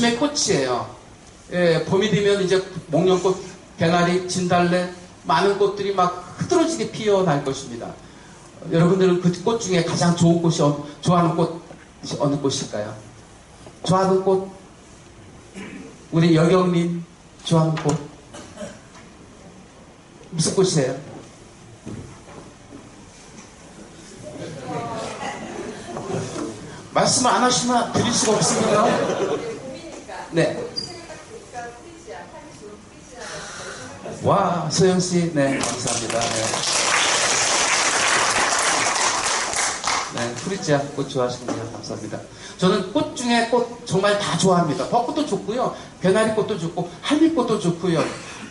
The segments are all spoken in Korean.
웃음의 꽃이에요. 예, 봄이 되면 이제 목련꽃, 개나리, 진달래, 많은 꽃들이 막 흐드러지게 피어날 것입니다. 어, 여러분들은 그 꽃 중에 가장 좋은 꽃이, 어- 좋아하는 꽃이 어느 꽃일까요? 좋아하는 꽃? 우리 여경님 좋아하는 꽃? 무슨 꽃이에요? 말씀을 안 하시면 드릴 수가 없습니다. 네. 와, 소영 씨, 네, 감사합니다. 네. 네, 프리지아 꽃 좋아하시는군요. 감사합니다. 저는 꽃 중에 꽃 정말 다 좋아합니다. 벚꽃도 좋고요. 개나리 꽃도 좋고, 할미꽃도 좋고요.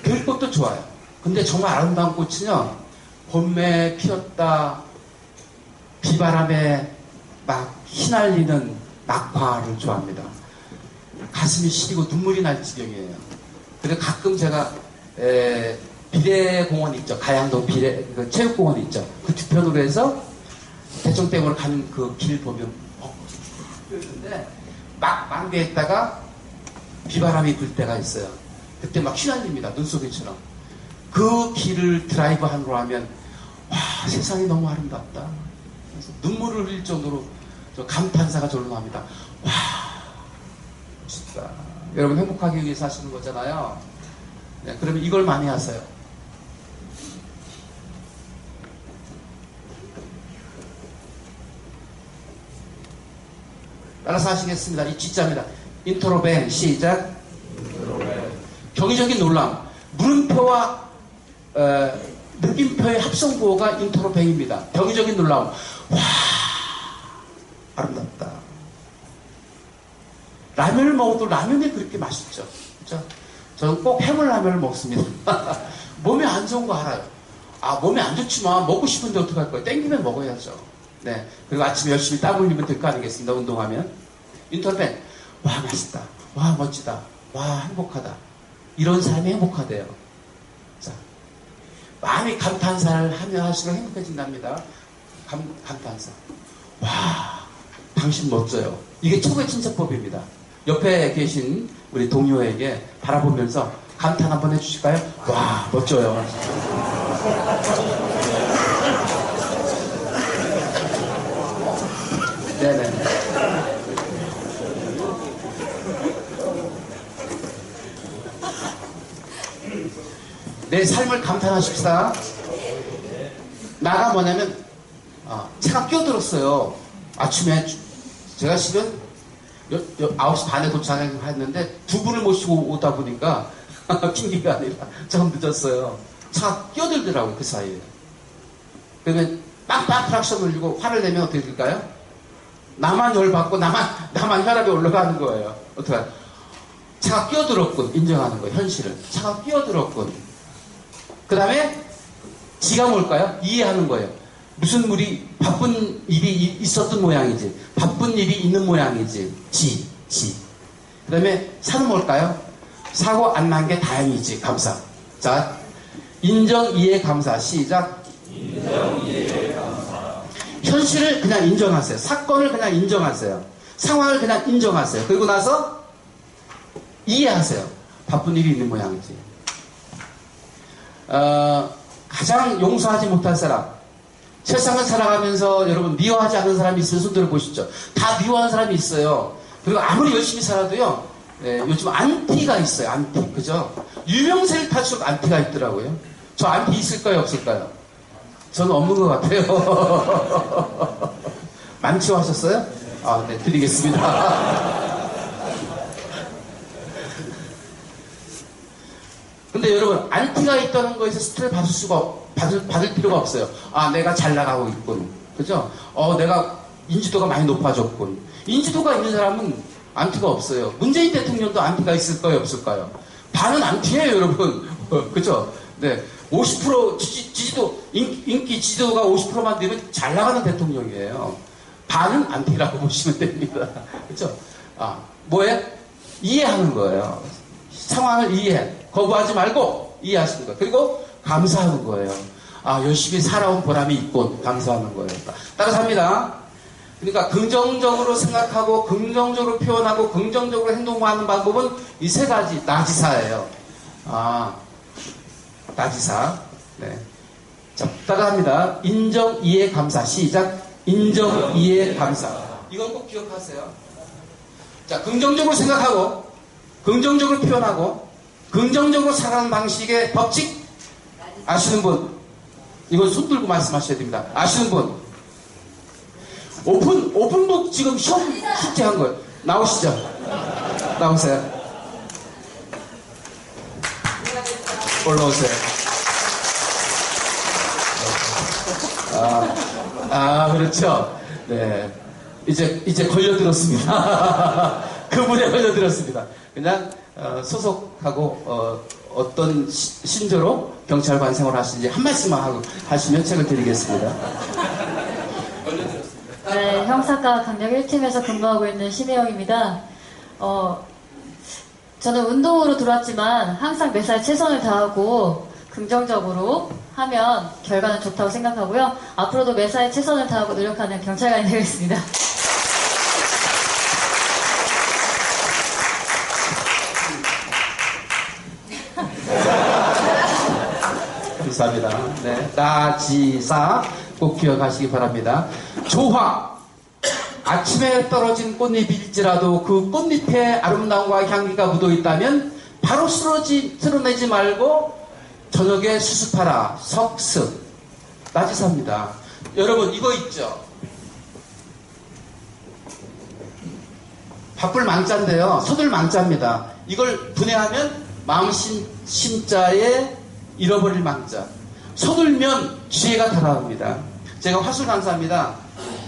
들꽃도 좋아요. 근데 정말 아름다운 꽃은요, 봄에 피었다, 비바람에 막 휘날리는 낙화를 좋아합니다. 가슴이 시리고 눈물이 날 지경이에요. 그래서 가끔 제가 에, 비례공원 있죠. 가양동 비례 그 체육공원 있죠. 그 뒤편으로 해서 대청댐으로 가는 그 길 보면 어, 그런데 막 만개했다가 비바람이 불 때가 있어요. 그때 막 휘날립니다. 눈속임처럼. 그 길을 드라이브 하러 하면 와 세상이 너무 아름답다. 그래서 눈물을 흘릴 정도로 저 감탄사가 절로 나옵니다. 와. 여러분 행복하기 위해서 하시는 거잖아요. 네, 그러면 이걸 많이 하세요. 따라서 하시겠습니다. 이 G자입니다. 인트로뱅 시작. 경이적인 놀람. 물음표와 어, 느낌표의 합성구어가 인트로뱅입니다. 경이적인 놀람. 와 아름답다. 라면을 먹어도 라면이 그렇게 맛있죠. 그죠? 저는 꼭 해물라면을 먹습니다. 몸에 안 좋은 거 알아요. 아, 몸에 안 좋지만 먹고 싶은데 어떡할 거예요? 땡기면 먹어야죠. 네. 그리고 아침에 열심히 땀 흘리면 될 거 아니겠습니까? 운동하면. 인터넷, 와, 맛있다. 와, 멋지다. 와, 행복하다. 이런 삶이 행복하대요. 자. 많이 감탄사를 하면 할수록 행복해진답니다. 감, 감탄사. 와, 당신 멋져요. 이게 최고의 칭찬법입니다. 옆에 계신 우리 동료에게 바라보면서 감탄 한번 해주실까요? 와, 멋져요. 네네. 내 삶을 감탄하십시다. 나가 뭐냐면 아, 차가 끼어들었어요. 아침에 주- 제가 실은 9시 반에 도착했는데 두 분을 모시고 오다 보니까 핑계가 아니라 좀 늦었어요. 차가 끼어들더라고요, 그 사이에. 그러면 빵빵 프락션 올리고 화를 내면 어떻게 될까요? 나만 열받고 나만, 나만 혈압이 올라가는 거예요. 어떡해. 차가 끼어들었군. 인정하는 거예요, 현실을. 차가 끼어들었군. 그 다음에 지가 뭘까요? 이해하는 거예요. 무슨 일이 바쁜 일이 이- 있었던 모양이지. 바쁜 일이 있는 모양이지. 지, 지. 그 다음에 사는 뭘까요? 사고 안 난 게 다행이지. 감사. 자, 인정, 이해, 감사. 시작. 현실을 그냥 인정하세요. 사건을 그냥 인정하세요. 상황을 그냥 인정하세요. 그리고 나서 이해하세요. 바쁜 일이 있는 모양이지. 어, 가장 용서하지 못할 사람. 세상을 살아가면서 여러분 미워하지 않는 사람이 있으면 손 들어 보시죠. 다 미워하는 사람이 있어요. 그리고 아무리 열심히 살아도요. 예, 요즘 안티가 있어요. 안티. 그죠? 유명세를 탈수록 안티가 있더라고요. 저 안티 있을까요? 없을까요? 저는 없는 것 같아요. 많죠 하셨어요? 아, 네, 드리겠습니다. 근데 여러분, 안티가 있다는 거에서 스트레스 받을 수가, 없- 받을, 받을 필요가 없어요. 아, 내가 잘 나가고 있군. 그죠? 어, 내가 인지도가 많이 높아졌군. 인지도가 있는 사람은 안티가 없어요. 문재인 대통령도 안티가 있을까요? 없을까요? 반은 안티예요, 여러분. 어, 그죠? 네. 50% 지지, 지지도, 인, 인기 지지도가 50%만 되면 잘 나가는 대통령이에요. 반은 안티라고 보시면 됩니다. 그죠? 아, 뭐예요? 이해하는 거예요. 상황을 이해해. 거부하지 말고 이해하시는 거예요. 그리고 감사하는 거예요. 아, 열심히 살아온 보람이 있군. 감사하는 거예요. 따라서 합니다. 그러니까 긍정적으로 생각하고 긍정적으로 표현하고 긍정적으로 행동하는 방법은 이 세 가지 나지사예요. 아, 나지사. 네. 자, 따라합니다. 인정, 이해, 감사. 시작. 인정, 이해, 감사. 이건 꼭 기억하세요. 자, 긍정적으로 생각하고, 긍정적으로 표현하고, 긍정적으로 살아가는 방식의 법칙 아시는 분? 이건 손 들고 말씀하셔야 됩니다. 아시는 분? 오픈, 오픈북 지금 시험 숙제 한 거예요. 나오시죠? 나오세요. 올라오세요. 아, 아, 그렇죠. 네. 이제, 이제 걸려들었습니다. 그분에 걸려들었습니다. 그냥, 어, 소속하고, 어, 어떤 시- 신조로 경찰관 생활 하시는지 한 말씀만 하고 하시면 책을 드리겠습니다. 네, 형사과 강력 1팀에서 근무하고 있는 심혜영입니다. 어, 저는 운동으로 들어왔지만 항상 매사에 최선을 다하고 긍정적으로 하면 결과는 좋다고 생각하고요. 앞으로도 매사에 최선을 다하고 노력하는 경찰관이 되겠습니다. 감사합니다. 네. 나지사 꼭 기억하시기 바랍니다. 조화. 아침에 떨어진 꽃잎일지라도 그 꽃잎에 아름다움과 향기가 묻어 있다면 바로 쓰러지, 쓰러내지 말고 저녁에 수습하라. 석습. 나지사입니다. 여러분, 이거 있죠? 바쁠 망자인데요. 서둘 망자입니다. 이걸 분해하면 마음 신, 신자에 잃어버릴 망자. 서둘면 지혜가 다가옵니다. 제가 화술 강사입니다.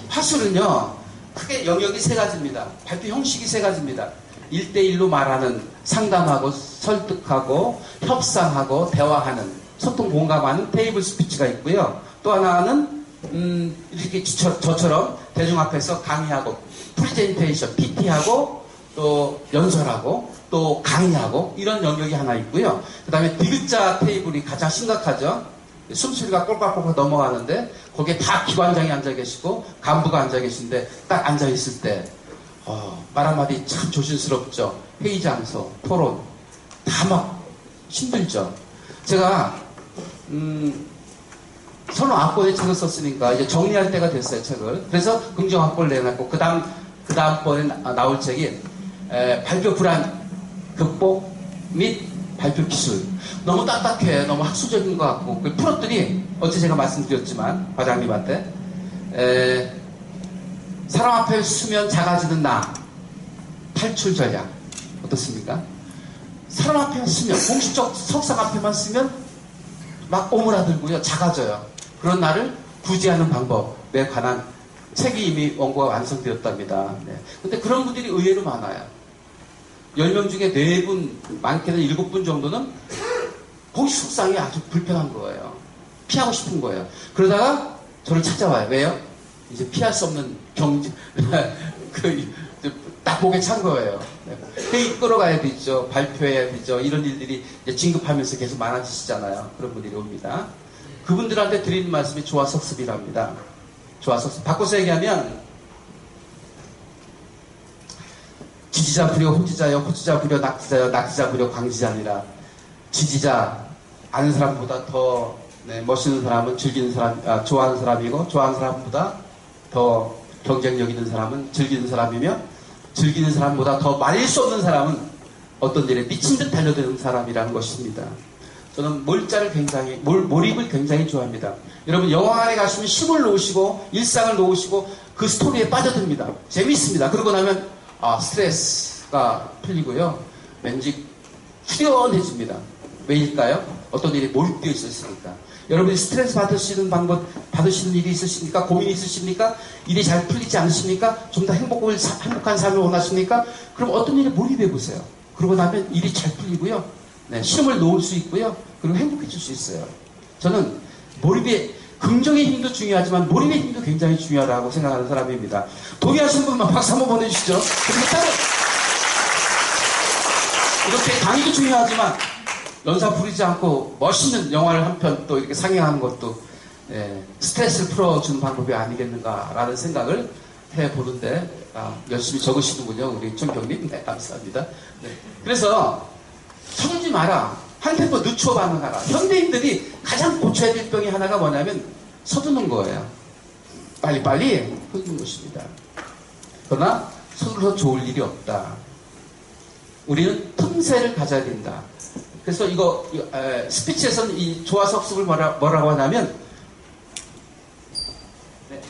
화술은요, 크게 영역이 세 가지입니다. 발표 형식이 세 가지입니다. 1대1로 말하는, 상담하고, 설득하고, 협상하고, 대화하는, 소통 공감하는 테이블 스피치가 있고요. 또 하나는, 음, 이렇게 저, 저처럼 대중 앞에서 강의하고, 프리젠테이션, PT하고, 또 연설하고, 또 강의하고, 이런 영역이 하나 있고요. 그 다음에 디귿자 테이블이 가장 심각하죠. 숨소리가 꼴깍꼴깍 넘어가는데, 거기에 다 기관장이 앉아 계시고, 간부가 앉아 계신데, 딱 앉아 있을 때, 어, 말 한마디 참 조심스럽죠. 회의 장소, 토론, 다 막 힘들죠. 제가, 음, 선호 악보에 책을 썼으니까 이제 정리할 때가 됐어요, 책을. 그래서 긍정 악보를 내놨고, 그 다음, 그 다음 번에 나- 나올 책이, 에, 발표 불안 극복 및 발표 기술. 너무 딱딱해. 너무 학술적인 것 같고. 그걸 풀었더니, 어제 제가 말씀드렸지만, 과장님한테, 에, 사람 앞에 쓰면 작아지는 나. 탈출 전략. 어떻습니까? 사람 앞에 쓰면, 공식적 석상 앞에만 쓰면 막 오므라들고요. 작아져요. 그런 나를 구제하는 방법에 관한 책이 이미 원고가 완성되었답니다. 네. 근데 그런 분들이 의외로 많아요. 10명 중에 4분, 많게는 7분 정도는 공식 속상이 아주 불편한 거예요. 피하고 싶은 거예요. 그러다가 저를 찾아와요. 왜요? 이제 피할 수 없는 경지, 그, 딱 목에 찬 거예요. 네. 회의 끌어가야 되죠. 발표해야 되죠. 이런 일들이 진급하면서 계속 많아지시잖아요. 그런 분들이 옵니다. 그분들한테 드리는 말씀이 조화석습이랍니다. 조화석습. 바꿔서 얘기하면, 지지자 부려 호지자여, 호지자 부려 낙지자여, 낙지자 부려 광지자니라. 지지자, 아는 사람보다 더 네, 멋있는 사람은 즐기는 사람, 아, 좋아하는 사람이고, 좋아하는 사람보다 더 경쟁력 있는 사람은 즐기는 사람이며, 즐기는 사람보다 더 말릴 수 없는 사람은 어떤 일에 미친 듯 달려드는 사람이라는 것입니다. 저는 몰자를 굉장히, 몰, 몰입을 굉장히 좋아합니다. 여러분, 영화관에 가시면 쉼을 놓으시고, 일상을 놓으시고, 그 스토리에 빠져듭니다. 재밌습니다. 그러고 나면, 아, 스트레스가 풀리고요. 왠지 후련해집니다. 왜일까요? 어떤 일에 몰입되어 있었으니까. 여러분이 스트레스 받으시는 방법, 받으시는 일이 있으십니까? 고민이 있으십니까? 일이 잘 풀리지 않으십니까? 좀 더 행복을, 사- 행복한 삶을 원하십니까? 그럼 어떤 일에 몰입해 보세요. 그러고 나면 일이 잘 풀리고요. 네, 쉼을 놓을 수 있고요. 그리고 행복해질 수 있어요. 저는 몰입의, 긍정의 힘도 중요하지만 몰입의 힘도 굉장히 중요하다고 생각하는 사람입니다. 동의하시는 분만 박수 한번 보내주시죠. 그리고 따로 이렇게 강의도 중요하지만 연사 부리지 않고 멋있는 영화를 한 편 또 이렇게 상영하는 것도 예, 스트레스를 풀어주는 방법이 아니겠는가라는 생각을 보는데 아, 열심히 적으시는군요. 우리 총경님. 네, 감사합니다. 네. 그래서 서두지 마라. 한 템포 늦춰 반응하라. 현대인들이 가장 고쳐야 될 병이 하나가 뭐냐면 서두는 거예요. 빨리빨리 흐르는 것입니다. 그러나 서둘러서 좋을 일이 없다. 우리는 틈새를 가져야 된다. 그래서 이거, 스피치에서는 이 조화석습을 뭐라, 뭐라고 하냐면 네.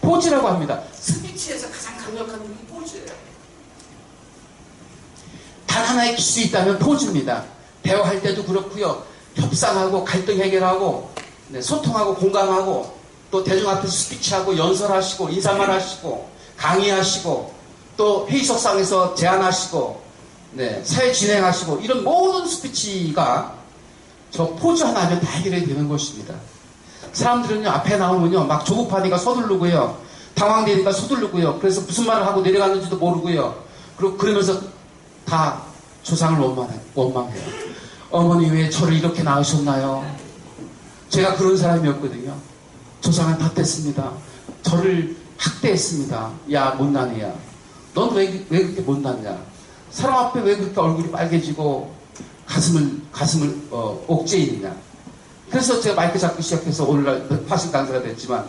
포즈라고 합니다. 스피치에서 가장 강력한 이 포즈예요. 단 하나의 기술이 있다면 포즈입니다. 대화할 때도 그렇고요. 협상하고 갈등 해결하고 네, 소통하고 공감하고 또 대중 앞에서 스피치하고 연설하시고 인사말 하시고 강의하시고 또 회의석상에서 제안하시고 네, 사회 진행하시고 이런 모든 스피치가 저 포즈 하나 하면 다 해결이 되는 것입니다. 사람들은요 앞에 나오면요 막 조급하니까 서두르고요 당황되니까 서두르고요. 그래서 무슨 말을 하고 내려갔는지도 모르고요. 그리고 그러면서 다 조상을 원망해, 원망해요. 어머니 왜 저를 이렇게 낳으셨나요? 제가 그런 사람이었거든요. 조상을 탓했습니다. 저를 학대했습니다. 야 못난이야. 넌 왜 왜 그렇게 못났냐? 사람 앞에 왜 그렇게 얼굴이 빨개지고 가슴을 가슴을 어, 옥죄이느냐? 그래서 제가 마이크 잡기 시작해서 오늘날 화식 강사가 됐지만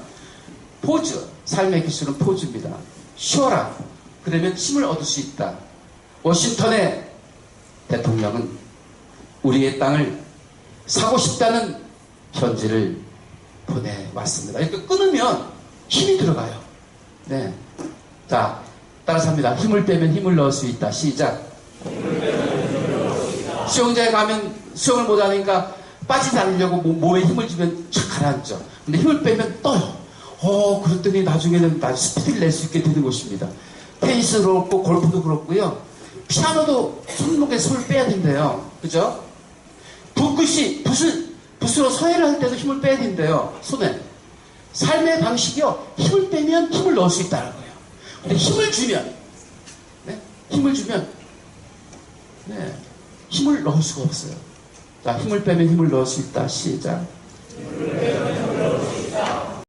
포즈, 삶의 기술은 포즈입니다. 쉬어라. 그러면 힘을 얻을 수 있다. 워싱턴의 대통령은 우리의 땅을 사고 싶다는 편지를 보내왔습니다. 이렇게 끊으면 힘이 들어가요. 네. 자, 따라서 합니다. 힘을 빼면 힘을 넣을 수 있다. 시작. 수영장에 가면 수영을 못하니까 빠지지 않으려고 몸- 몸에 힘을 주면 착 가라앉죠. 근데 힘을 빼면 떠요. 어, 그랬더니 나중에는 나 스피드를 낼 수 있게 되는 것입니다. 테니스도 그렇고, 골프도 그렇고요. 피아노도 손목에 손을 빼야 된대요. 그죠? 붓글씨, 붓을, 붓으로 서예를 할 때도 힘을 빼야 된대요. 손에. 삶의 방식이요. 힘을 빼면 힘을 넣을 수 있다는 거예요. 근데 힘을 주면, 네? 힘을 주면, 네. 힘을 넣을 수가 없어요. 자, 힘을 빼면 힘을 넣을 수 있다. 시작.